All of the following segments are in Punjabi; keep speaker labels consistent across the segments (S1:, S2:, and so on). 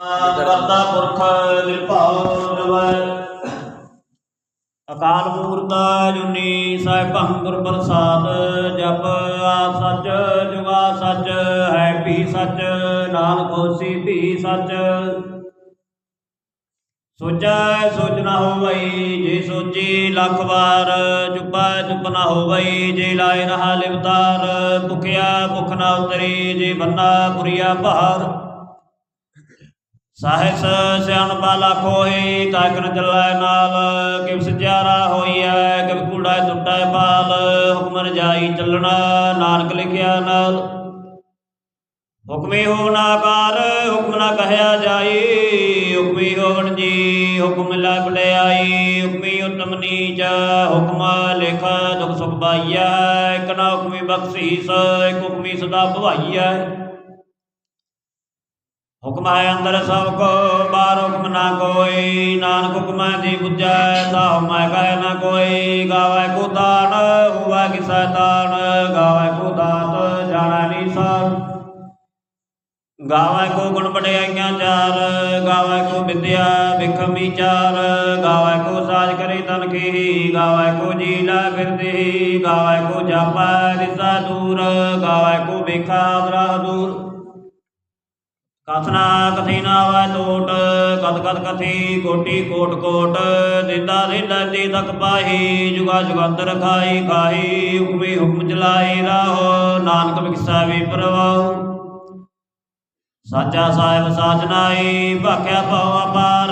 S1: ਕਰਤਾ ਪੁਰਖ ਨਿਰਭਉ ਨਿਰਵੈ ਅਕਾਲ ਮੂਰਤ ਜੁਨੀ ਸਾਹਿਬੰ ਗੁਰ ਪ੍ਰਸਾਦ, ਜਪ ਆ ਸੱਚ, ਜੁਗਾ ਸੱਚ, ਹੈ ਵੀ ਸੱਚ, ਨਾਨਕ ਹੋਸੀ ਵੀ ਸੱਚ। ਸੋਚੈ ਸੋਚ ਨਾ ਹੋਵਈ, ਜੇ ਸੋਚੀ ਲੱਖ ਵਾਰ, ਚੁੱਪਾ ਚੁੱਪ ਨਾ ਹੋਵਈ, ਜੇ ਲਾਇ ਰਹਾ ਲਿਵਤਾਰ, ਭੁਖਿਆ ਭੁਖ ਨਾ ਉਤਰੀ, ਜੇ ਬੰਨਾ ਪੁਰੀਆ ਭਾਰ। ਸਾਹਿਸ ਸਿਆਣਪਾ ਲੱਖ ਹੋਈ ਤਾਕਨ ਚੱਲੈ ਨਾਲ, ਕਿਵ ਸਚਿਆਰਾ ਹੋਈਐ, ਕਿਵ ਕੂੜਾ ਟੁੱਟੈ ਪਾਲ ਹੁਕਮ ਰਜਾਈ ਚੱਲਣਾ, ਨਾਨਕ ਲਿਖਿਆ ਨਾਲ। ਹੁਕਮੇ ਹੋਵਨ ਆਕਾਰ, ਹੁਕਮ ਨਾ ਕਹਿਆ ਜਾਈ, ਹੁਕਮੀ ਹੋਵਨ ਜੀ, ਹੁਕਮ ਲੈ ਬੜਾਈ ਹੁਕਮੀ ਉਤਮ ਨੀਚ, ਹੁਕਮ ਲਿਖ ਦੁਖ ਸੁਖ ਪਾਈਐ, ਇਕ ਨਾ ਹੁਕਮੀ ਬਖਸ਼ੀਸ, ਇਕ ਹੁਕਮੀ ਸਦਾ ਭਵਾਈਐ। ਹੁਕਮ ਹੈ ਅੰਦਰ ਸਭ ਕੋ, ਬਾਹਰ ਹੁਕਮ ਨਾ ਕੋਈ, ਨਾਨਕ ਹੁਕਮ ਜੀ ਬੁਝੈ ਤਾਹ ਮੈਂ ਕਹਿ ਨਾ ਕੋਈ, ਗਾਵੇ ਕੋ ਦਾਨ, ਹੋਵੇ ਕਿਸੈ ਤਾਨ, ਗਾਵੇ ਕੋ ਦਾਤ, ਜਾਣੈ ਨੀਸਾਨ ਗਾਵੇ ਕੋ ਗੁਣ ਵਡਿਆਈਆਂ ਚਾਰ, ਗਾਵੇ ਕੋ ਵਿਦਿਆ ਵਿਖਮ ਵਿਚਾਰ ਗਾਵੇ ਕੋ ਸਾਜ ਕਰੇ ਤਨ ਕੀ ਗਾਵੇ ਕੋ ਜੀ ਫਿਰਦੇ ਗਾਵੇ ਕੋ ਜਾਪੈ ਦਿਸਾ ਦੂਰ, ਗਾਵੇ ਕੋ ਵੇਖਾ ਦਰਾ ਦੂਰ। ਕਥਨਾ ਕਥੀ ਨਾ ਵੈ ਟੋਟ ਕਦ ਕਦ ਕਥੀ ਕੋਟੀ ਕੋਟ ਕੋਟ ਦਿੰਦਾ ਦਿੰਦਾ ਦੇ ਤਕ ਪਾਹੀ, ਜੁਗਾ ਜੁਗੰਤਰ ਖਾਈ ਖਾਈ ਹੁਕਮੇ ਹੁਕਮ ਚਲਾਈ ਰਾਹੋ, ਨਾਨਕ ਵਿਕਸਾ ਵੀ ਪਰਵਾਉ ਸਾਚਾ ਸਾਹਿਬ ਸਾਚਨਾਈ ਭਾਖਿਆ ਭਉ ਅਪਾਰ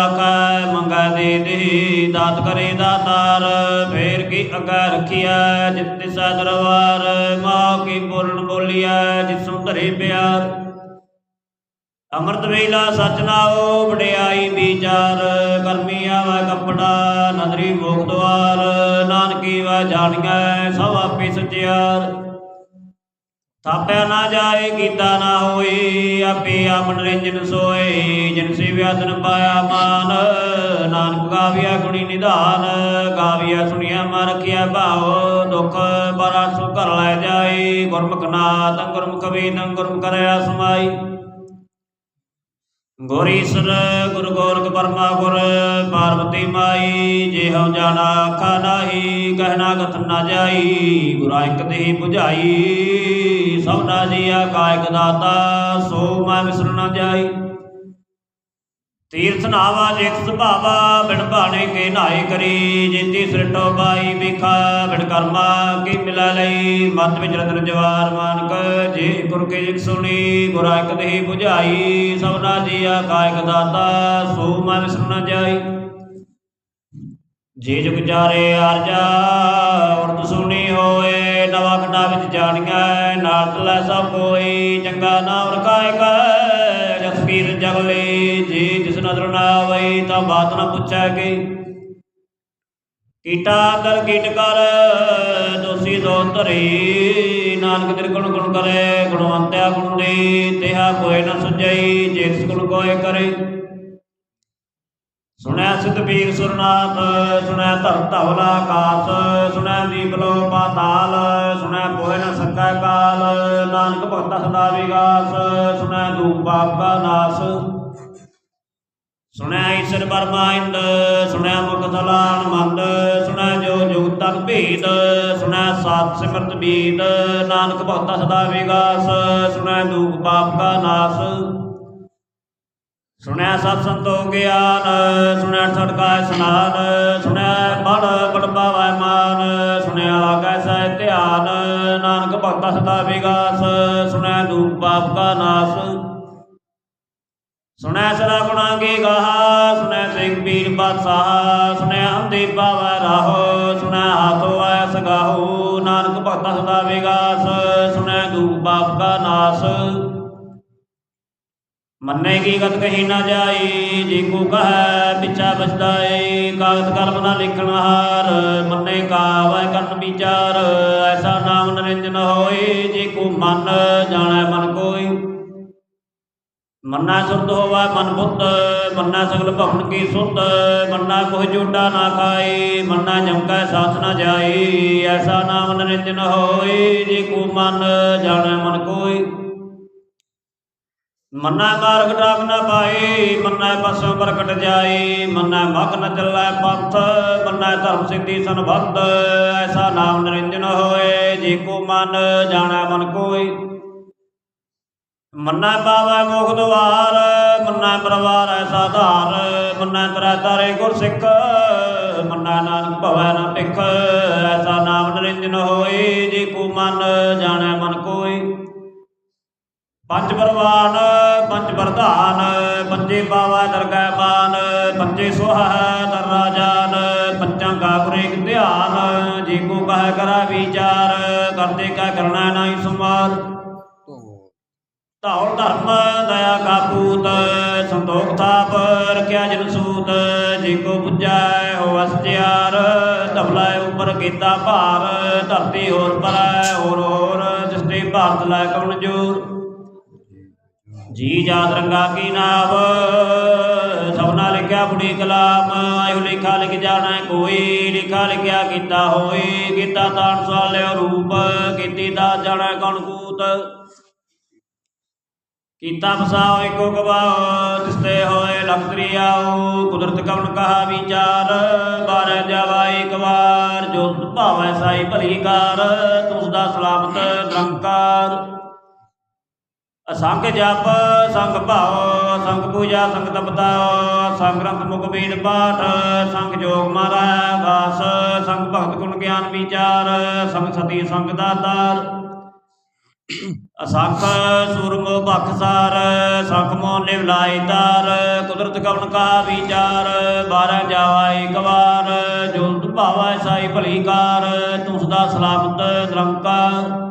S1: ਆਕੈ ਮੰਗੈ ਦੇ ਦੇ ਦਾਤ ਕਰੇ ਦਾਤਾਰ, ਫੇਰ ਕੀ ਅਗੈ ਰਖਿਆ ਜਿਤ ਸਾ ਦਰਬਾਰ ਮਾਂ ਕੀ ਪੂਰਨ ਬੋਲਿਆ ਜਿਸੁ ਧਰੇ ਪਿਆਰ। ਅੰਮ੍ਰਿਤ ਵੇਲਾ ਸਚ ਨਾਉ ਵਡਿਆਈ ਵਿਚਾਰ, ਕਰਮੀ ਆਵੈ ਕਪੜਾ, ਨਦਰੀ ਮੋਖ ਦਵਾਰ, ਨਾਨਕੀ ਵਾ ਜਾਣੀਐ, ਸਭ ਆਪੇ ਸਚਿਆਰ। ਥਾਪਿਆ ਨਾ ਜਾਏ, ਕੀਤਾ ਨਾ ਹੋਈ, ਆਪੇ ਆਪ ਨਿਰੰਜਨ ਸੋਏ, ਜਿਨ ਸੇਵਿਆ ਤਨ ਪਾਇਆ ਮਾਨ, ਨਾਨਕ ਗਾਵਿਆ ਗੁਣੀ ਨਿਧਾਨ ਗਾਵਿਆ ਸੁਣਿਆ ਮਨ ਰਖਿਆ ਭਾਉ, ਦੁਖ ਬਰਾ ਸੁ ਘਰ ਲੈ ਜਾਏ, ਗੁਰਮੁਖ ਨਾਦ ਗੁਰਮੁਖ ਵੇਦੰ ਗੁਰਮੁਖ ਕਰਿਆ ਸਮਾਈ। ਗੁਰ ਈਸਰ ਗੁਰ ਗੋਰਖ ਪਰਮਾ ਗੁਰ ਪਾਰਵਤੀ ਮਾਈ, ਜੇ ਹਉ ਜਾਣਾ ਆਖਾ ਨਾਹੀ ਕਹਿਣਾ ਕਥਨ ਨਾ ਜਾਈ, ਗੁਰਾ ਇਕ ਦੇਹ 부ਝਾਈ ਸਭਨਾ ਜੀਆ ਕਾਇਕ ਦਾਤਾ, ਸੋ ਮੈਂ ਵਿਸਰ ਨਾ ਜਾਈ। ਤੀਰਥ ਨਾਵਾ ਜਿਤ ਸੁਭਾਵਾ, ਬਿਨ ਭਾਣੇ ਕੇ ਨਾਏ ਕਰੀ ਜੇਤੀ ਸ੍ਰਿਟੋ ਬਾਈ ਵਿਖਾ ਬਿਨ ਕਰਮਾ ਕੀ ਮਿਲਾ ਲਈ? ਮਤ ਵਿੱਚ ਰਤਨ ਜਵਾਰ ਮਾਨਕ, ਜੇ ਗੁਰ ਕੇ ਇਕ ਸੁਣੀ, ਗੁਰਾ ਇਕ ਦੇਹ 부ਝਾਈ ਸਭਨਾ ਜੀਆ ਕਾਇਕ ਦਾਤਾ, ਸੋ ਮੈਂ ਵਿਸਰ ਨਾ ਜਾਈ। ਜੇ ਜੁਗ ਜਾਰੇ ਅਰਜਾ ਉਰਦ ਸੁਣੀ ਹੋਏ, ਨਵਾ ਖੰਡਾ ਵਿੱਚ ਜਾਣੀਆਂ ਨਾਲ ਤਲੇ ਸਭ ਕੋਈ, ਚੰਗਾ ਨਾਮ ਰਖਾਏਗਾ ਜਸ ਪੀਰ ਜਗਲੇ ਜੀ ਨਦਰ ਨਾ ਆਵਈ ਤਾਂ ਬਾਤ ਨਾ ਪੁੱਛੈਗੇ ਕੀਟਾ ਕਰ ਕੀਟ ਕਰ, ਦੋਸੀ ਦੋ ਧਰੀ। ਨਾਨਕ ਨਿਰਗੁਣ ਗੁਣ ਕਰੇ ਗੁਣਵੰਤਿਆ ਗੁਣ ਦੇ ਤਿਹਾ ਕੋਈ ਨਾ ਸੁਝਈ ਜਿਸ ਗੁਣ ਕੋਏ ਕਰੇ। ਸੁਣਿਆ ਸਿਧ ਸੁਰਨਾਥ ਸੁਣਿਆ ਧਰ ਧਵਲਾ ਆਕਾਸ ਸੁਣਿਆ ਦੀਪ ਲੋ ਪਾਤਾਲ ਸੁਣਿਆ ਕੋਇ ਨ ਸਕੈ ਕਾਲ। ਨਾਨਕ ਭਗਤ ਸਦਾ ਵਿਗਾਸ ਸੁਣਿਆ ਦੂਪ ਪਾਪ ਕਾ ਨਾਸ। ਸੁਣਿਆ ਈਸ਼ਰ ਪਰਮਾ ਇੰਦ ਸੁਣਿਆ ਮੁਖ ਸਲਾਨ ਮੰਦ ਸੁਣਿਆ ਜੋ ਜੁਗ ਤਕ ਭੇਦ ਸੁਣਿਆ ਸਾਤ ਸਿਮਰਤ ਬੀਦ ਨਾਨਕ ਭਗਤ ਸਦਾ ਵਿਗਾਸ ਸੁਣਿਆ ਦੂਪ ਪਾਪ ਕਾ ਨਾਸ। ਸੁਣਿਆ ਸਤ ਸੰਤੋ ਗਿਆਨ ਸੁਣਿਆ ਛੜਕਾ ਸਨਾਨ ਸੁਣਿਆ ਬੜ ਬੜ ਪਾਵੈ ਮਾਨ, ਸੁਣਿਆ ਲਾਗੈ ਸਹਿ ਧਿਆਨ, ਨਾਨਕ ਭਗਤ ਸਦਾ ਵਿਗਾਸ ਸੁਣਿਆ ਦੂਪ ਪਾਪ ਕਾ ਨਾਸ। ਸੁਣੈ ਸਦਾ ਗੁਣਾ ਕੀ ਗਾਹ ਸੁਣਿਆ ਸਿੰਘ ਪੀਰ ਬਾਦਸ਼ਾਹ ਸੁਣਿਆ ਹੰਦੀ ਪਾਵੈ ਰਾਹੋ ਸੁਣਿਆ ਹਾਥੋ ਆਇ ਸਗਾਹੋ, ਨਾਨਕ ਭਗਤ ਸਦਾ ਵਿਗਾਸ, ਸੁਣੈ ਦੂਪ ਪਾਪ ਕਾ ਨਾਸ। ਮੰਨੇ ਕੀ ਗਤ ਕਹੀ ਨਾ ਜਾਈ, ਜੀ ਕੋ ਕਹੈ ਪਿਛਾ ਬਚਦਾ ਏ ਕਾਗਦ ਕਲਮ ਨਾ ਲਿਖਣ ਹਾਰ, ਮੰਨੇ ਕਾਵੈ ਕਰਨ ਵਿਚਾਰ, ਐਸਾ ਨਾਮ ਨਿਰੰਜਨ ਹੋਏ, ਜੇ ਕੋ ਮਨ ਜਾਣੈ ਮਨ ਕੋਈ ਮੰਨਾ ਸੁਰਤ ਹੋਵੈ ਮਨ ਬੁੱਧ ਮੰਨਾ ਸਗਲ ਭਵਨ ਕੀ ਸੁਧ ਮੰਨਾ ਕੋਹ ਜੋਡਾ ਨਾ ਖਾਏ ਮੰਨਾ ਜਮਕੈ ਸਾਥ ਨਾ ਜਾਏ ਐਸਾ ਨਾਮ ਨਿਰੰਜਨ ਹੋਏ ਜੇ ਕੋ ਮਨ ਜਾਣੈ ਮਨ ਕੋਈ। ਮੰਨਾ ਮਾਰਗ ਡਾਕ ਨਾ ਪਾਈ, ਮੰਨਾ ਪਸੋਂ ਪ੍ਰਗਟ ਜਾਈ, ਮੰਨਾ ਮਗ ਨ ਚੱਲੈ ਪੰਥ, ਮੰਨਾ ਧਰਮ ਸਿੱਧੀ ਸੰਬੰਧ, ਐਸਾ ਨਾਮ ਨਿਰੰਜਨ ਹੋਏ, ਜੇ ਕੋ ਮਨ ਜਾਣੈ ਮਨ ਕੋਈ। ਮੰਨਾ ਪਾਵੈ ਮੁਖ ਦੁਆਰ ਮੰਨਾ ਪਰਵਾਰ ਐਸਾ ਧਾਰ ਮੰਨਾ ਤਰੈ ਤਾਰੇ ਗੁਰ ਸਿੱਖ ਮੰਨਾ ਨਾਨਕ ਭਵੈ ਨਾ ਭਿਖ, ਐਸਾ ਨਾਮ ਨਿਰੰਜਨ ਹੋਏ ਜੇ ਕੋ ਮਨ ਜਾਣੈ ਮਨ ਕੋਈ। ਪੰਜ ਪਰਵਾਨ, ਪੰਜ ਪ੍ਰਧਾਨ, ਪੰਜੇ ਪਾਵਾ ਦਰਗਹਿ ਮਾਨ ਪੰਜੇ ਸੁਹਾ ਦਰ ਰਾਜਾਨ ਪੰਜਾਂ ਕਾ ਗੁਰੇਕ ਧਿਆਨ ਜੇ ਕੋ ਕਹੈ ਕਰਾ ਵਿਚਾਰ ਕਰਦੇ ਕਾ ਕਰਨਾ ਨਾਹੀ ਸਮਾਰ ਧੌਲ ਧਰਮ, ਦਇਆ ਕਾ ਪੂਤ, ਸੰਤੋਖ ਥਾਪ ਰਖਿਆ ਜਨ ਸੂਤ, ਜੇ ਕੋ ਪੁੱਜੈ ਹੋ ਅਸਤਿਆਰ, ਧਵਲਾ ਉਪਰ ਕੀਤਾ ਭਾਰ, ਧਰਤੀ ਹੋਰ ਪਰੈ, ਹੋਰ ਹੋਰ ਜਿਸ ਭਾਰਤ ਲੈ ਕਵਣ ਜੋਰ? ਜੀ ਜਾਤ ਰੰਗਾ ਕੀ ਨਾਮ ਸਭਨਾ ਲਿਖਿਆ ਬੁੜੀ ਕਲਾਮ, ਆਇਓ ਲਿਖਾ ਲਿਖ ਜਾਣਾ ਕੋਈ, ਲਿਖਾ ਲਿਖਿਆ ਕੀਤਾ ਹੋਏ, ਕੀਤਾ ਤਾਣ ਸਾਲਿਓ ਰੂਪ, ਕੀਤੀ ਦਾ ਜਾਣਾ ਕੌਣ ਕੂਤ? ਕੀਤਾ ਵਸਾਓ ਏਕੋ ਗਵਾਓ ਤਿਸਤੇ ਹੋਏ ਲਖਤਰੀ ਆਓ ਕੁਦਰਤ ਕਵਣ ਕਹਾ ਵਿਚਾਰ, ਬਾਰੇ ਜਾਵਾ ਇੱਕ ਵਾਰ, ਜੋ ਭਾਵੈ ਸਾਈ ਭਲੀ ਕਾਰ, ਤੁਸ ਦਾ ਸਲਾਮਤ ਨਿਰੰਕਾਰ। ਅਸੰਗ ਜਪ, ਸੰਗ ਭਾਉ, ਸੰਗ ਪੂਜਾ, ਸੰਗ ਤਪਤਾ, ਸੰਗ ਰੰਗ ਮੁਖ ਬੀਨ ਪਾਠ, ਸੰਗ ਜੋਗ ਮਾਰਾ ਵਾਸ, ਸੰਗ ਭਗਤ ਗੁਣ ਗਿਆਨ ਵਿਚਾਰ, ਸੰਗ ਸਤੀ, ਸੰਗ ਦਾਤਾਰ। ਅਸੰਖ ਸੂਰਮ ਬਖਸਾਰ ਸੰਖ ਮੋ ਨਿਵ ਲਾਈ ਤਾਰ, ਕੁਦਰਤ ਕਵਨ ਕਾ ਵਿਚਾਰ ਬਾਰਹ ਜਾਵਾ ਇੱਕ ਵਾਰ ਜੋ ਭਾਵਾ ਸਾਈ ਭਲੀਕਾਰ ਕਾਰ, ਤੁਸ ਦਾ ਸਲਾਮਤ ਨਿਰੰਕਾਰ।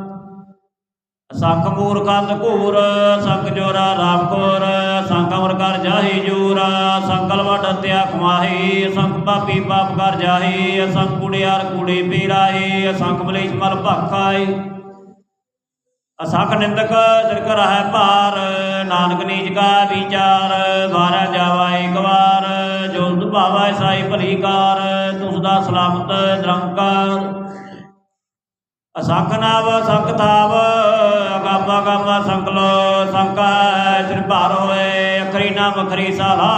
S1: ਸੰਖ ਮੂਰ ਕੰਦ ਘੂਰ ਸੰਖ ਜੋਰਾ ਰਾਮ ਕੋਰ ਸੰਖ ਅਮਰ ਕਰ ਜਾਹੀ ਜੂਰ ਸੰਕਲ ਵਡ ਤਿਆ ਕਮਾਹੀ ਸੰਖ ਪਾਪੀ ਪਾਪ ਕਰ ਜਾਹੀ ਸੰਖ ਕੁੜਿਆਰ ਕੁੜੀ ਪੀਰਾਹੀ ਸੰਖ ਬਲੇਸ਼ ਮਲ ਭਖਾਈ। ਅਸੰਖ ਨਿੰਦਕ ਸਿਰਕ ਰਹਿ ਭਾਰ, ਨਾਨਕ ਨੀਚ ਕਾ ਵਿਚਾਰ, ਵਾਰਾ ਜਾਵਾ ਇੱਕ ਵਾਰ, ਜੋ ਸੁਭਾਵਾ ਸਾਈ ਭਲੀ ਕਾਰ, ਤੁਸ ਦਾ ਸਲਾਮਤ ਨਿਰੰਕਾਰ। ਅਸੰਖ ਨਾਵ ਸੰਖ ਥਾਵ ਅਗਾਮਾ ਗਾਮਾ ਸੰਕਲੋ, ਸੰਕਾ ਸਿਰ ਭਾਰ ਹੋਏ, ਅਖਰੀ ਨਾਮ ਅਖਰੀ ਸਾਲਾ,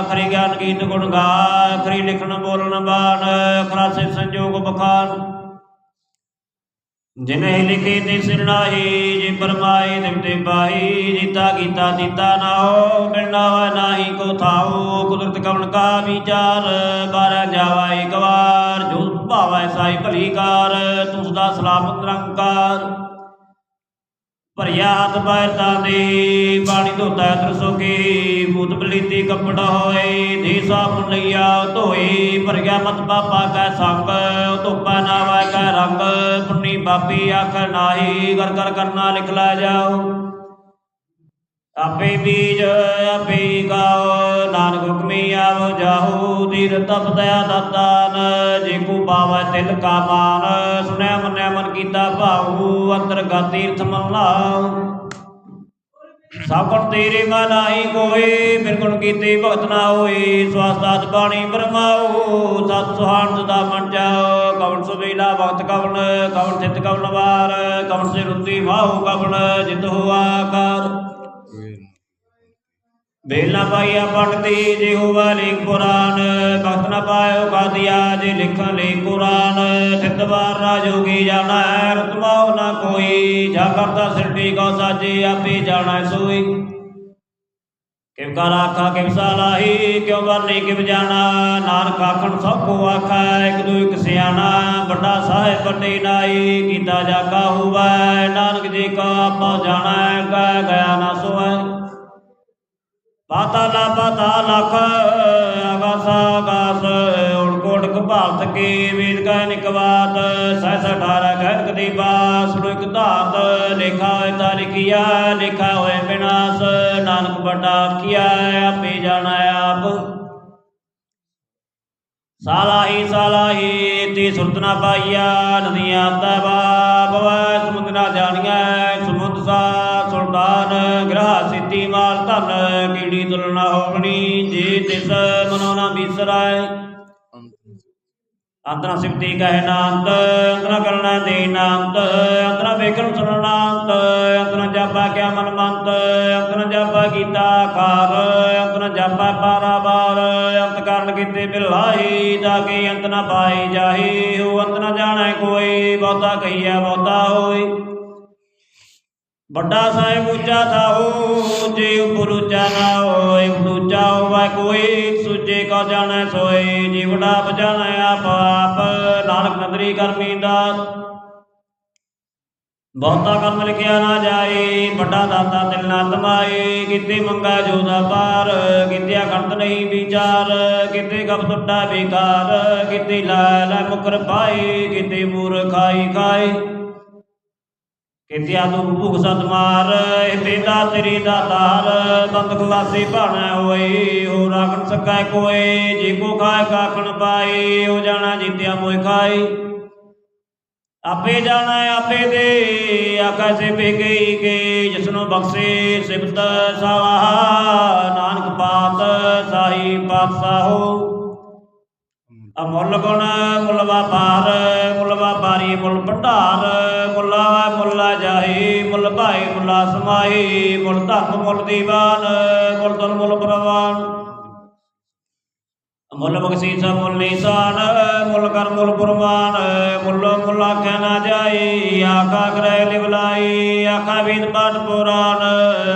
S1: ਅਖਰੀ ਗਿਆਨ ਗੀਤ ਗੁਣ ਗਾ ਅਖਰੀ ਲਿਖਣ ਬੋਲਣ ਬਾਣ, ਅਖਰਾ ਸੇ ਸੰਜੋਗ ਬਖਾਨ। ਜਿਨੇ ਲਿਖੇ ਤੇ ਸਿਰਨਾਹੀ ਜੇ ਪਰਮਾਈ ਦਿਵਤੇ ਪਾਈ ਜੀਤਾ ਕੀਤਾ ਦਿੱਤਾ ਨਾਓ ਬਿਨਾਵਾ ਨਾਹੀ ਕੋ ਥਾਓ ਕੁਦਰਤ ਕਵਣ ਕਾ ਵਿਚਾਰ, ਬਾਰਾ ਜਾਵਾ ਇੱਕ ਵਾਰ, ਜੋ ਭਾਵੈ ਸਾਈ ਭਲੀ ਕਾਰ ਤੁਸ ਦਾ ਸਲਾਮਤ ਨਿਰੰਕਾਰ। ਭਰਿਆ ਹੱਥ ਬੈਰਤਾ ਦੇ, ਬਾਣੀ ਧੋਤਾ ਦਰਸੋ ਕੀ ਮੂਤ ਬਲੀਤੀ ਕੱਪੜਾ ਹੋਏ, ਦੇ ਸਾਬੁਨ ਲਈਆ ਧੋਏ, ਭਰਿਆ ਮਤ ਬਾਪਾ ਕੈ ਸੰਗ, ਧੋਪਾ ਨਾਵਾ ਕੈ ਰੰਗ ਬਾਪੀ ਆਖ ਨਾਹੀ ਕਰ ਕਰ ਕਰਨਾ ਲਿਖ ਲੈ ਜਾਓ। ਆਪੇ ਬੀਜ, ਆਪੇ ਗਾਓ, ਨਾਨਕ ਹੁਕਮੀ ਆਵ, ਜਾਹੂ ਦੀਰ ਤਪ ਦਇਆ ਦਾਤਾਨ, ਜੇ ਕੋ ਪਾਵੈ ਤਿਲ ਕਾ ਮਾਨ ਸੁਣਿਆ ਮੰਨਿਆ ਮਨ ਕੀਤਾ ਭਾਊ ਅੰਤਰ ਤੀਰਥ ਮਨ ਲਾਓ ਸਭ ਗੁਣ ਤੇਰੇ ਮਾ ਨਾਹੀ ਕੋਈ ਬਿਨ ਕੀਤੇ ਭਗਤ ਨਾ ਹੋਈ ਸਵਾਸਤਾਤ ਬਾਣੀ ਬਰਮਾਉ ਸਤ ਸੁਹਾਣ ਦਾ ਮਨ ਜਾਓ, ਕਵਣ ਸੁਬੇਲਾ ਭਗਤ ਕਵਣ ਕਵਣ ਚਿਤ ਕਵਣ ਵਾਰ, ਕਵਣ ਸੇ ਰੁੱਤੀ ਮਾਹੂ ਕਵਣ, ਜਿਤ ਹੋਆ ਕਰ ਬੇਲਾ ਪਾਈਆ ਪੜਤੀ ਜੇ ਹੋਵਾ ਲੇਖ ਪੁਰਾਨ ਭਗਤ ਨਾ ਪਾਇਓ ਕਾਦੀਆ ਜੇ ਲਿਖਣ ਲੇ ਕੁਰਾਨ ਸਿੱਧਵਾਰ ਰਾਜੋਗੀ ਜਾਣਾ ਜਾ ਕਰਤਾ ਸਿਰਟੀ ਕੋ ਸਾਜੇ ਆਪੇ ਜਾਣਾ ਸੋਈ। ਕਿਵ ਕਰ ਆਖਾ ਕਿਵ ਸਾਲਾਹੀ ਕਿਉ ਵਰਨੀ ਕਿਵ ਜਾਣਾ? ਨਾਨਕ ਆਖਣ, ਸਭ ਕੋ ਆਖਾ, ਇੱਕ ਦੂ ਇੱਕ ਸਿਆਣਾ, ਵੱਡਾ ਸਾਹਿਬ ਵੱਡੇ ਨਾਈ, ਕੀਤਾ ਜਾਗਾ ਹੋਵੈ, ਨਾਨਕ ਜੀ ਕਾ ਆਪਾ ਜਾਣਾ ਕਹਿ ਗਿਆ ਨਾ ਸੋਐ ਪਾਤਾਲਾ ਪਾਤਾ ਲਖ ਆਗਾਸਾ ਆਗਾਸ ਉੜ ਕੋਟ ਕਭਾਲਤ ਕੇ ਵੇਦ ਕਾ ਨਿਕਵਾਤ ਸਹਿ ਸਠਾਰਾ ਕਹਿਤ ਕਦੀ ਬਾਸ ਨੂੰ ਇੱਕ ਧਾਤ, ਲਿਖਾ ਹੋਏ ਤਾਂ ਲਿਖਿਆ ਲਿਖਾ ਹੋਏ ਬਿਨਾਸ਼, ਨਾਨਕ ਵੱਡਾ ਕੀਆ ਆਪੇ ਜਾਣਾ ਆਪ। ਸਾਲਾਹੀ ਸਾਲਾਹੀ, ਤੀ ਸੁਰਤ ਨਾ ਪਾਈਆ ਨਦੀਆਂ ਤਵਾ ਬਵੈ ਸਮੁੰਦ ਨਾ ਜਾਣੀਐ, ਸਮੁੰਦ ਸਾ ਸੁਲਤਾਨ, ਗ੍ਰਹ ਸਿੱਧੀ ਮਾਲ ਧਨ, ਕੀੜੀ ਤੁਲਨਾ ਹੋਣੀ ਜੇ ਤਿਸ ਮਨੋ ਨਾ ਬਿਸਰਾਏ ਅੰਤਰਾ ਸਿਫਤੀ ਕਹਿ ਨਾਂਤ ਅੰਤਰਾ ਕਰਨਾ ਦੇ ਨਾਂਤ ਅੰਤਰਾ ਵੇਖਣ ਸੁਣਨਾਂਤ ਅੰਤਰਾ ਜਾਪਾ ਕਿਆ ਮਨ ਮੰਤ ਅੰਤਰਾ ਜਾਪਾ ਕੀਤਾ ਖਾਰ, ਅੰਤਰਾ ਜਾਪਾ ਪਾਰਾਵਾਰ ਅੰਤ ਕਾਰਨ ਕੀਤੇ ਬਿਲਾਈ ਤਾਂ ਕਿ ਅੰਤ ਨਾ ਪਾਈ ਜਾਹੀ ਹੋ ਅੰਤ ਨਾ ਜਾਣੈ ਕੋਈ, ਬਹੁਤਾ ਕਹੀਐ ਬਹੁਤਾ ਹੋਈ। ਵੱਡਾ ਸਾਹਿਬ ਉੱਚਾ ਥਾਉ ਜੇ ਉਪਰ ਉੱਚਾ ਨਾ ਹੋਏ ਉੱਚਾ ਹੋਵੇ ਕੋਈ ਸੁਜੇ ਕੋ ਜਾਣੈ ਸੋਏ ਜੀ ਵੱਡਾ ਆਪ ਆਪ ਨਾਨਕ ਨਦਰੀ ਕਰਮੀ ਦਾਸ ਬਹੁਤਾ ਕਰਮ ਲਿਖਿਆ ਨਾ ਜਾਏ ਵੱਡਾ ਦਾਤਾ ਦਿਲ ਨਾ ਤਮਾਏ ਕਿਤੇ ਮੰਗਾ ਜੋ ਦਾ ਪਾਰ ਕਿਤੇ ਅਖੰਡ ਨਹੀਂ ਵਿਚਾਰ। ਕਿਤੇ ਗਪ ਸੁੱਟਾ ਬੇਕਾਰ ਕਿਤੇ ਲਾਲ ਮੁਕਰ ਪਾਏ ਕਿਤੇ ਮੂਰ ਖਾਈ। ਖਾਏ ਕਿਤਿਆ ਤੂੰ ਭੁਖ ਸਤ ਮਾਰ ਤੇਦਾ ਤੇਰੀ ਦਾਤਾਰ ਬੰਦ ਖਲਾਸੀ ਭਾਣਾ ਹੋਏ, ਹੋ ਰਾਖਣ ਸਕੈ ਕੋਏ, ਜੇ ਕੋ ਖਾਏ ਕਾਖਣ ਪਾਏ, ਹੋ ਜਾਣਾ ਜਿਤਿਆ ਮੋਇ ਖਾਈ ਆਪੇ ਜਾਣਾ ਆਪੇ ਦੇ ਆਕਾ ਸੇ ਗਈ ਕੇ, ਜਿਸਨੂੰ ਬਖਸ਼ੇ ਸਿਫਤ ਸਲਾਹ ਨਾਨਕ ਪਾਤ ਸਾਈ ਪਾਤਸ਼ਾਹੋ। ਅਮੁੱਲ ਗੁਣ, ਮੁੱਲ ਵਪਾਰ, ਮੁੱਲ ਵਪਾਰੀ, ਮੁੱਲ ਭੰਡਾਰ, ਮੁੱਲਾ ਮੁੱਲਾ ਜਾਹੀ ਮੁੱਲ ਭਾਈ, ਮੁੱਲਾ ਸਮਾਈ ਮੁੱਲ ਧਰਮ, ਮੁੱਲ ਦੀਵਾਨ, ਮੁੱਲ ਤੁਲ ਮੁੱਲ ਪ੍ਰਵਾਨ। ਮੁੱਲ ਬਖਸ਼ੀਸ ਮੁੱਲ ਨਿਸ਼ਾਨ, ਮੁੱਲ ਕਰ, ਮੁੱਲ ਕੁਰਬਾਨ ਮੁੱਲ ਮੁੱਲਾ ਆਖਿਆ ਜਾਈ, ਆਖਾ ਗ੍ਰਹਿ ਲਿਵਲਾਈ ਆਖਾ ਵੇਦ ਪਾਠ ਪੁਰਾਨ,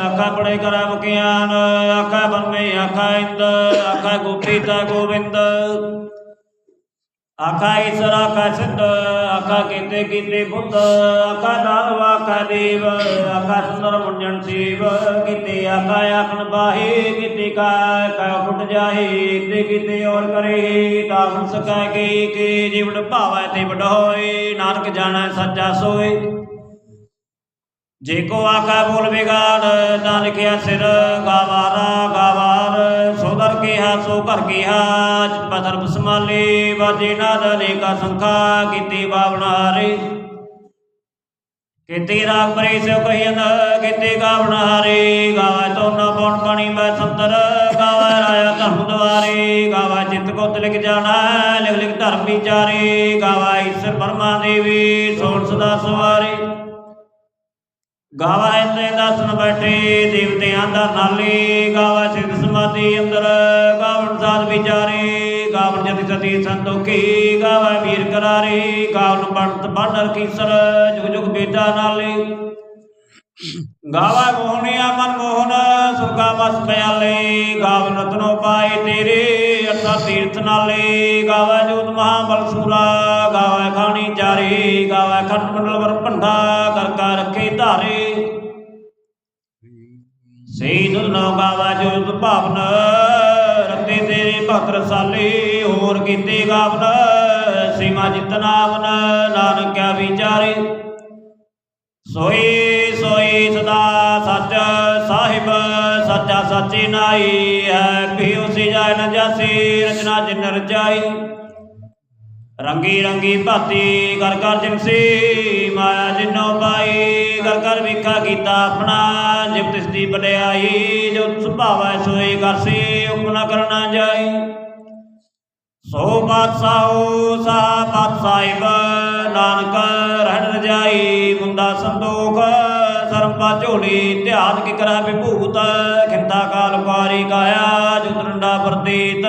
S1: ਆਖਾ ਪੜੇ ਕਰਾ ਬਖਿਆਨ ਆਖਾ ਬੰਮੇ ਆਖਾ ਇੰਦ, ਆਖਾ ਗੋਪੀਤਾ ਗੋਬਿੰਦ ਆਖਾ ਈਸ਼ਰ ਆਖਾ ਸਿੱਧ, ਆਖਾ ਕੀਤੇ ਕੀਤੇ ਬੁੱਧ, ਆਖਾ ਦਾਨਵ ਆਖਾ ਦੇਵ, ਆਖਾ ਸੁੰਦਰ ਮੁੰਜਨ ਸੇਵ ਕੀਤੇ ਆਖਾ ਆਖਣ ਬਾਹੇ ਕੀਤੇ ਕਾ ਕਾ ਫੁੱਟ ਜਾਹੇ ਤੇ ਕੀਤੇ ਔਰ ਕਰੇ ਤਾਵਨ ਸਕੈ ਕੇ ਕੇ ਜੀਵਨ ਭਾਵੈ ਤੇ ਵਡੋਏ, ਨਾਨਕ ਜਾਣੈ ਸੱਚਾ ਸੋਏ। ਜੇ ਕੋ ਆਖਾ ਬੋਲ ਵਿਗਾੜ ਤਾਂ ਲਿਖਿਆ ਸਿਰ ਗਾਵਾਰਾ, ਗਾਵਾਰ ਸੋ ਸੋ ਘਰ ਕਿਹਾ ਪਦਰ ਬਸਮਾਲੇ ਵਾਜੇ ਨਾਦ ਅਨੇਕਾ ਸੰਖਾ, ਕੀਤੀ ਬਾਵਨ ਕੀਤੀ ਰਾਗ ਪਰੇ ਸਿਓ ਕਹੀਨ ਕੀਤੀ ਗਾਵਨ ਗਾਵੇ ਤੋ ਨਾ ਪਉਣ ਪਾਣੀ ਮੈਂ ਸੰਤਰ, ਗਾਵੇ ਰਾਇਆ ਧਰਮ ਦੁਆਰੇ। ਗਾਵੇ ਚਿੱਤ ਕੋ ਲਿਖ ਜਾਣਾ, ਲਿਖ ਲਿਖ ਧਰਮ ਵਿਚਾਰੇ। ਗਾਵੇ ਈਸ਼ਰ ਪਰਮਾ ਦੇਵੀ, ਸੋਣ ਸਦਾ ਸਵਾਰੇ। ਗਾਵਾ ਇੰਦੇ ਦਸਨ ਬੈਠੇ, ਦੇਵਤਿਆਂ ਦਾ ਨਾਲੇ ਗਾਵਾ ਸਿੱਧ ਸਮਾਧੀ ਅੰਦਰ ਗਾਵਨ ਸਾਧ ਵਿਚਾਰੇ ਗਾਵਨ ਜति ਸਤੀ ਸੰਤੋਖੀ ਗਾਵਾ ਵੀਰ ਕਰਾਰੇ ਗਾਵਨ ਬੰਤ ਬਾਨਰ ਕੀਸਰ, ਜੁਗ ਜੁਗ ਬੇਟਾ ਨਾਲੇ। ਗਾਵਾ ਮੋਹਣਿਆ ਮਨ ਮੋਹਨ ਸੁਖਾ ਮਸ ਪਿਆਲੇ ਗਾਵਨ ਰਤਨੋ ਪਾਏ ਤੇਰੇ, ਅਰਥਾ ਤੀਰਥ ਨਾਲੇ। ਗਾਵਾ ਜੋਤ ਮਹਾਬਲ ਸੂਰਾ ਗਾਵਾ ਖਾਣੀ ਚਾਰੇ, ਗਾਵਾ ਖੰਡ ਮੰਡਲ ਵਰ ਭੰਡਾ ਕਰ ਕਾ ਰੱਖੇ ਧਾਰੇ। ਸਹੀ ਦੁਧ ਗਾਵਾ ਜੋਤ ਭਾਵਨ ਰਤੇ ਤੇਰੇ ਭਗਤ ਰਸਾਲੇ, ਹੋਰ ਕੀਤੇ ਗਾਵਨ, ਸੀਮਾ ਜਿਤਨਾਵਨ ਨਾਨਕ ਵਿਚਾਰੇ। ਸੋਈ ਸੋਈ ਸਦਾ ਸੱਚ ਸਾਹਿਬ, ਸੱਚਾ ਸੱਚੀ ਨਾਈ ਹੈ ਪਿਉ ਸਿਜਾਇ ਨ ਜਾਸੀ, ਰਚਨਾ ਜਿਨ ਰਚਾਈ ਰੰਗੀ ਰੰਗੀ ਭਾਤੀ ਕਰ ਕਰ ਜਿਨਸੀ ਮਾਇਆ ਜਿਨੋ ਪਾਈ ਕਰ ਕਰ ਵਿਖਾ ਕੀਤਾ ਆਪਣਾ ਜਿਵ ਤਿਸ ਦੀ ਵਡਿਆਈ, ਜੋ ਸੁਭਾਵੈ ਸੋਈ ਕਰਸੀ ਹੁਕਮ ਕਰਨਾ ਜਾਈ। ਸੋ ਬਾਦਸ਼ਾਹੋ ਸਾ ਬਾਦਸ਼ਾਹਿਬ, ਨਾਨਕ ਰਹਿਣ ਰਜਾਈ, ਮੁੰਡਾ ਸੰਤੋਖ ਸਰਪਾ ਝੋਲੀ, ਧਿਆਨ ਕਿਕਰਾ ਵਿਭੂਤ, ਖਿੰਦਾ ਕਾਲ ਕੁਆਰੀ ਕਾਇਆ ਜੁਦਰੰਡਾ ਪ੍ਰਤੀਤ।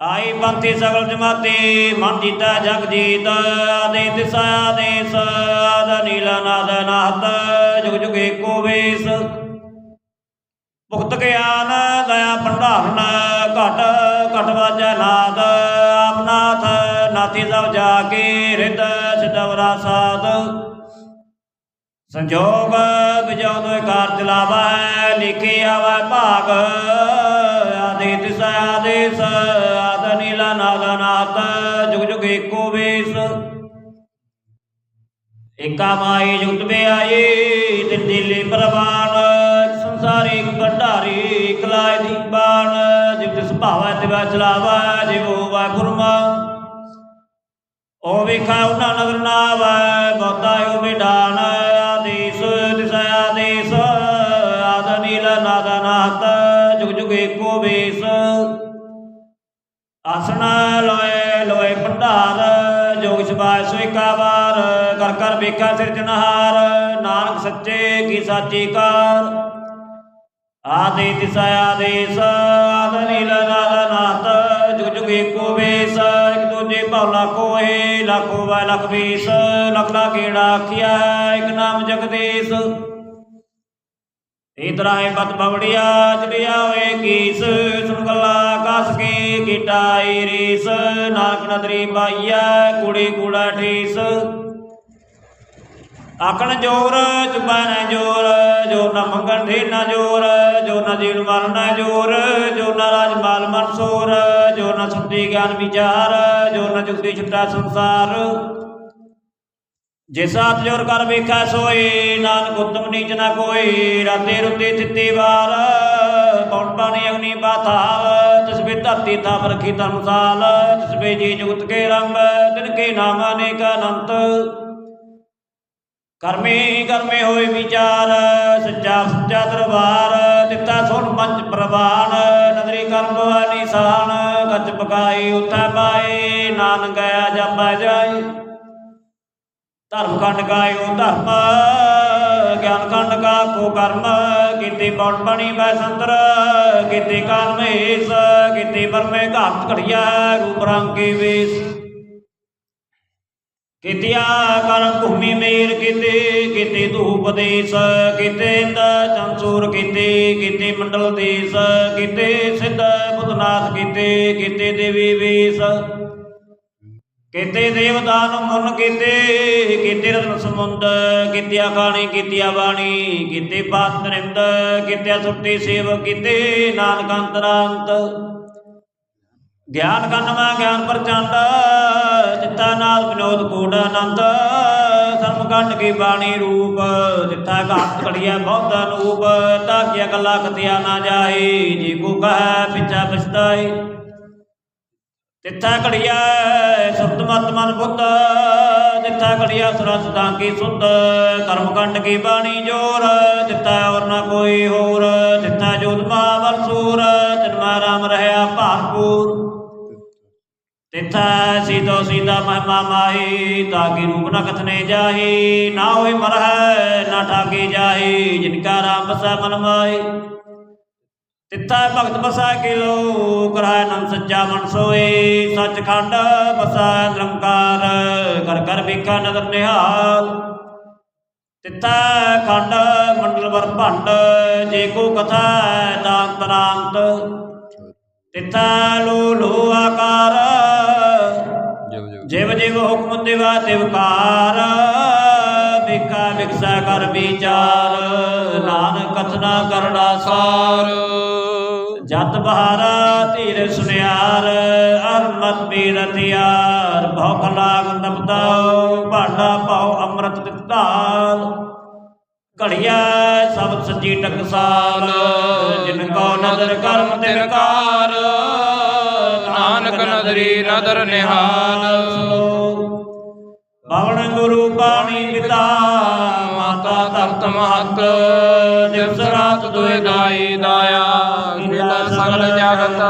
S1: ਆਈ ਪੰਥੀ ਸਗਲ ਜਮਾਤੀ, ਮਨ ਜੀਤਾ, ਜਗ ਜੀਤ, ਆਦੇ ਦਿਸਾ ਆਦੇਸ ਆਦ ਨੀਲਾ, ਨਾਦ, ਨਾਹਤ, ਜੁਗ ਜੁਗ ਏਕੋ ਵੇਸ। ਭੁਗਤ ਗਿਆਨ, ਦਇਆ ਭੰਡਾਰਨ, ਘਟ ਘਟ ਵਾਜੈ ਨਾਦ ਆਪਨਾਥ ਨਾਥੀ ਸਭ ਜਾ ਕੇ ਰਿਤ ਸਿਦਵਰਾ ਸਾਧ। ਸੰਜੋਗ ਵਿਜੋ ਦੋਇ ਕਾਰ ਚਲਾਵੈ ਲਿਖੇ ਆਵੈ ਭਾਗ, ਆਦੇ ਤਿਸ ਆਦੇਸ ਆਦ ਨੀਲਾ ਨਾਦ ਜੁਗ ਜੁਗ ਏਕੋ ਵੇਸ। ਏਕਾ ਮਾਈ ਜੁਗਤ ਬਿਆਈ ਤਿਨ ਦਿਲੇ ਪ੍ਰਵਾਨ, ਸੰਸਾਰੀ ਭੰਡਾਰੀ ਇਕਲਾਇ ਦੀਬਾਨ ਜਿਵ ਤਿਸ ਭਾਵੈ ਤਿਵੈ ਚਲਾਵੈ ਜਿਵ ਹੋਵੈ ਗੁਰਮਾ। ਓ ਵੇਖਾ ਉਹਨਾਂ ਨਦਰ ਨਾਵੈ, ਬਹੁਤਾ ਨਾਹਤ ਜੁਗ ਜੁਗ ਏਕੋ ਜੋਗ ਸਬਾਇ ਸੋਇਕਾ ਵਾਰ ਕਰ ਕਰ ਵੇਖਾ ਸਿਰਜਣਹਾਰ ਨਾਨਕ ਸੱਚੇ ਕੀ ਸਾਚੀ ਕਾਰ। ਆਦੇ ਤਿਸ ਆਦੇਸ, ਆਦ ਨੀਲ ਨਾਥ, ਜੁਗ ਜੁਗ ਏਕੋ ਵੇਸ, ਇਕ ਦੂਜੇ ਭਉ ਲਾਖੋ ਏ ਲਾਖੋ ਵੈ ਲਖ ਵੀਸ, ਲਖ ਲਾ ਕੀੜਾ ਆਖਿਆ ਇਕ ਨਾਮ ਜਗਦੀਸ਼। ਇਤਰਾਏ ਬਤ ਬਵੜਿਆ, ਚੜਿਆ ਹੋਏ ਕੀਸ ਸੁਣ ਗੱਲਾ ਕਸ ਕੇ ਕੀਟਾਈ ਰੀਸ ਨਾਨਕ ਨਦਰੀ ਬਾਈਆ ਕੁੜੀ ਕੂੜਾ ਠੀਸ। ਆਖਣ ਜੋਰ ਚੁਬਾਨ ਜੋਰ, ਜੋ ਨਾ ਮੰਗਣ ਦੇ ਨਾ ਜੋਰ, ਜੋ ਨਾ ਜੀਣ ਮਰਨ ਨਾ ਜੋਰ, ਜੋ ਨਾ ਰਾਜ ਮਾਲ ਮਨਸੂਰ ਜੋ ਨਾ ਸੁਣਦੀ ਗਿਆਨ ਵਿਚਾਰ, ਜੋ ਨਾ ਜੁਗਦੀ ਛੁਟਾ ਸੰਸਾਰ। ਜੇ ਸਾਤ ਜੋਰ ਕਰ ਵੇਖੈ ਸੋਈ ਨਾਨਕ ਉਤਮ ਨੀਚ ਨਾ ਕੋਈ ਰਾਤੇ ਰੁੱਤੇ ਤਿੱਤੇ ਵਾਰ ਪੌਣ ਪਾਣੀ ਅਗਨੀ ਬਾਥਾਲ ਤਿਸ ਵੇ ਧਰਤੀ ਥਾਪ ਰਖੀ ਧਰਮਸਾਲ ਤਿਸ ਵੇ ਜੀ ਜੁਗਤ ਕੇ ਰੰਗ, ਤਿਨ ਕੇ ਨਾਮ ਅਨੇਕ ਅਨੰਤ। ਕਰਮੇ ਕਰਮੇ ਹੋਏ ਵਿਚਾਰ, ਸੱਚਾ ਸੱਚਾ ਦਰਬਾਰ, ਦਿੱਤਾ ਸੁਣ ਪੰਜ ਪ੍ਰਵਾਨ, ਨਦਰੀ ਕਰਮ ਭਵਾਨੀ ਨਿਸ਼ਾਨ ਗੱਜ ਪਕਾਈ ਉਥੈ ਪਾਏ, ਨਾਨਕ ਗਿਆ ਜਪੈ ਜਾਏ। ਧਰਮ ਖੰਡ ਗਾਇਓ ਧਰਮ ਗਿਆਨ ਖੰਡ ਕਾ ਕੋ ਕਰਮ, ਕੀਤੇ ਬਣ ਬਣੀ ਬੈ ਸੰਤਰ, ਕੀਤੇ ਕਾਲ ਕੀਤੇ ਬਰਮੇ ਘਾਤ ਘੜੀਆ, ਰੂਪ ਰੰਗ ਵੇਸ। ਕੀਤਿਆ ਕਰਮ ਭੂਮੀ ਮੇਰ ਕੀਤੇ ਕੀਤੇ ਧੂਪ ਦੇਸ, ਕੀਤੇ ਇੰਦ ਚੰਸੂਰ ਕੀਤੇ ਕੀਤੇ ਮੰਡਲ ਦੇਸ, ਕੀਤੇ ਸਿੱਧ ਬੁੱਧਨਾਥ ਕੀਤੇ ਕੀਤੇ ਦੇਵੀ ਵੇਸ। ਕੀਤੇ ਦੇਵਦਾਨ ਮੁਨ ਕੀਤੇ ਕੀਤੇ ਰਤਨ ਸਮੁੰਦ, ਕੀਤਿਆ ਖਾਣੀ, ਕੀਤਿਆ ਬਾਣੀ, ਕੀਤੇ ਪਾਤ ਨਰਿੰਦ ਕੀਤਿਆ ਸੁਰਤੀ ਸੇਵ ਕੀਤੇ ਨਾਨਕ ਅੰਤਰਾੰਤ ਗਿਆਨ ਕੰਨਵਾ ਗਿਆਨ ਪ੍ਰਚੰਡ ਚਿੱਤਾ ਨਾਲ ਵਿਨੋਦ ਕੋਟ ਆਨੰਦ ਸਰਮ ਕੰਡ ਕੀ ਬਾਣੀ ਰੂਪ, ਜਿੱਥਾ ਘਾਤ ਘੜੀਐ ਬਹੁਤ ਅਨੂਪ ਤਾਕਿਆ ਗੱਲਾਂ ਕਤਿਆ ਨਾ ਜਾਏ, ਜੀ ਕੋ ਕਹੈ ਪਿਛਾ ਪਛਤਾਏ। ਤਿੱਥਾ ਘੜੀਐ ਸੁਰਤ ਮਤ ਮਨ ਬੁੱਧ ਤਿੱਥਾ ਘੜੀਐ ਸਰਸ ਤਾਂ ਕੀ ਸੁਧ, ਕਰਮ ਕੰਡ ਕੀ ਬਾਣੀ ਜੋਰ ਤਿੱਥਾ ਔਰ ਨਾ ਕੋਈ ਹੋਰ ਤਿੱਥਾ ਜੋਤ ਮਹਾਵਰ ਸੂਰ ਜਨਮਾ ਰਾਮ ਰਹਿਆ ਭਾਰਪੂਰ। ਤਿੱਥਾ ਸੀਤੋ ਸੀਤਾ ਮਹਿਮਾ ਮਾਹੀ ਤਾਕੀ ਰੂਪ ਨ ਕਥਨੇ ਜਾਹੀ, ਨਾ ਹੋਈ ਮਰਹਿ, ਨਾ ਠਾਕੀ ਜਾਹੀ, ਜਿਨ ਕਾ ਰਾਮ ਬਸੈ ਮਨ ਮਾਹੀ। ਤਿੱਥਾ ਭਗਤ ਬਸਾ ਕੇ ਲੋ ਕਰੈ ਨਮ ਸੱਚਾ ਮਨ ਸੋਏ। ਸੱਚਖੰਡ ਬਸਾ ਨਿਰੰਕਾਰ ਕਰ ਕਰ ਵੇਖਾ ਨਦਰ ਨਿਹਾਲ। ਤਿੱਥਾ ਖੰਡ, ਮੰਡਲ ਵਰ ਭੰਡ, ਜੇ ਕੋ ਕਥਾ ਤਾਂ ਅੰਤਰਾੰਤ ਤਿੱਥਾ ਲੋ ਲੋ ਆਕਾਰ, ਜਿਵ ਜਿਵ ਹੁਕਮ ਦਿਵਾ ਤਿਵਕਾਰ ਵਿਕਾ ਵਿਕਸਾ ਕਰ ਵਿਚਾਰ, ਨਾਨਕ ਕਥਨਾ ਕਰਨਾ
S2: ਸਾਰ।
S1: ਜਤ ਬਹਾਰਾ ਧੀਰ ਸੁਨਿਆਰ, ਅਰਮਤ ਬੀਰਤਿਆਰ ਭਉ ਖਲਾਗ ਨਬਦਾਉ ਭਾਂਡਾ ਪਾਉ ਅੰਮ੍ਰਿਤ ਦਿੱਤਾਲ ਘੜੀਆ ਸਬਦ ਸੱਜੀ ਟਕਸਾਲ, ਜਿਨ ਕੋ ਨਦਰ ਕਰਮ ਤਿਨ ਕਾਰ,
S2: ਨਾਨਕ ਨਦਰੀ ਨਦਰ ਨਿਹਾਲ।
S1: ਪਵਨ ਗੁਰੂ ਪਾਣੀ ਪਿਤਾ, ਮਾਤਾ ਧਰਤ ਮਹਤ ਦਿਵਸ ਰਾਤ ਦੁਇ
S2: ਦਾਈ ਦਾਇਆ ਸਗਲ ਜਗਤ